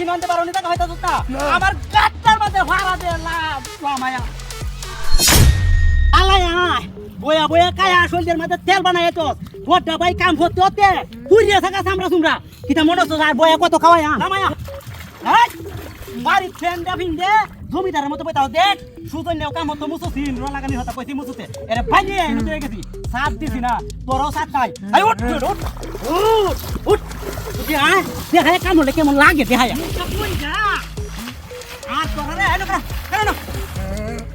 কিনে আনতে পারো নি টাকা হয়তো না। আমার গাটটার মধ্যে ভাড়া দে লাভ মায়া। আলাই আয়। বয়া বয়া কায়া শরীরের মধ্যে তেল বানায় তো বড়টা ভাই কাম করতে হতে পুরিয়ে থাকা সামরা সুমরা কিটা মনে হচ্ছে আর বয়া কত খাওয়াই আন মায়া। হ্যাঁ বাড়ি ফ্রেন্ডা ফিন্ডে জমিদারের মতো বইতাও দেখ। সুতন নেও কাম হতো মুছো সিন র লাগানি হতা কইছি মুছুতে এরে ভাইয়ে এনে তুই গেছি। সাত দিছি না তোরও সাত নাই। আই উঠ উঠ আয় দেখায় কাম হলে কেমন লাগে দেখায় আর তোরা রে এনো করা কেন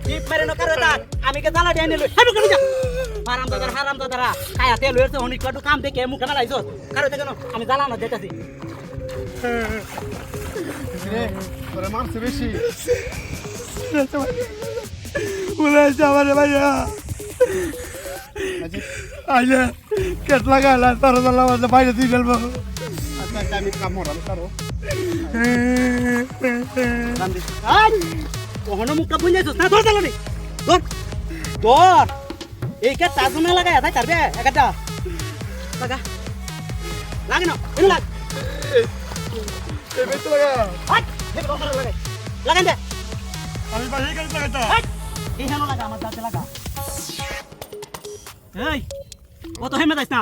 জিপ মেরে নো করে দাঁত আমি কে দালা দিয়ে নিলো হেবু কেন যা হারাম দাদার হারাম দাদারা। খায়া তেল হয়েছে অনেক কটু কাম দেখে মুখে না লাইছো কারও দেখে আমি জ্বালা না যেতেছি তোরা মারছে বেশি। বলেছে আমার ভাইয়া। আইলে কেট লাগাইলা তোর বাইরে দিয়ে ফেলব। আচ্ছা একটা আমি কাম মরাম কারও কখনো মুখটা বুঝাইছিস না ধর তাহলে ধর ধর এই কে তাজু না লাগাই তাই কারবে একটা লাগা এই দে আমি বাইরে কেটে লাগাইতা হাট এইখানে লাগা এই কত হেমে যাইস না।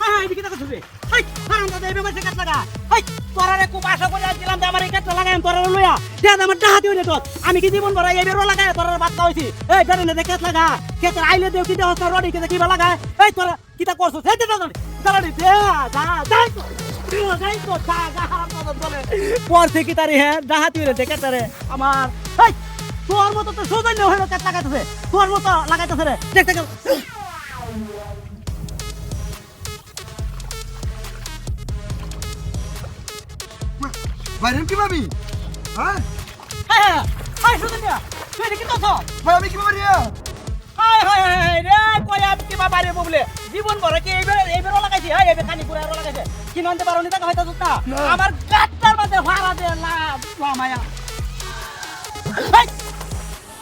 হাই দেখো এই কাট লাগা। হাই তোরারে খুব আশা করে আমার এই লাগাই তোরা লইয়া। দে আমার আমি কি জীবন ভরা এই বেরো লাগাই তোরা বাদ হইছি। এই বেরে না দেখে দেও, কি তোর রডি কেতে কিবা লাগায়। এই তোরা কিটা করছ? এই দে দাদা দাদা দে যা যাই থেকে তারি হ্যাঁ দেখে আমার হাই তোর মতো তো সৌজন্য হইল কাট লাগাইতেছে। তোর মতো লাগাইতেছে রে। দেখতে গেল বাইরে কি পাবি হ্যাঁ? হাই হাই সুদনিয়া তুই দেখি তো ভাই আমি কি পাবি হাই হাই হাই রে কই আমি কি বাবা রে বলে জীবন ভরে কি এইবার এইবার লাগাইছি হাই এইবার খানি পুরা আর লাগাইছে কি নন্তে পারো নি হয়তো। আমার গাটটার মধ্যে ভাড়া দে লাভ মায়া। হাই!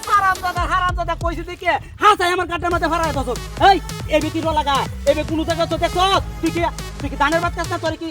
হারাম দাদা হারাম দাদা কইছি দেখে? হাসাই আমার গাটটার মধ্যে ভাড়া দছ এই এবে কি লাগা এবে কোন জায়গা তো দেখছ? তুই কি তুই কি ধানের বাদ কাছ না তোর কি?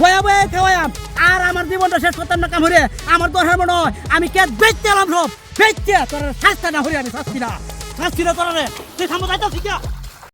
বয়া বয়া খাওয়াইম আর আমার জীবনটা শেষ করতাম না কামড়ে আমার দরকার মনে নয়। আমি কে বেচতে এলাম সব বেচতে তোর শাস্তি না হরে আমি শাস্তি না। শাস্তি না তোর তুই সামনে যাইতে শিখা।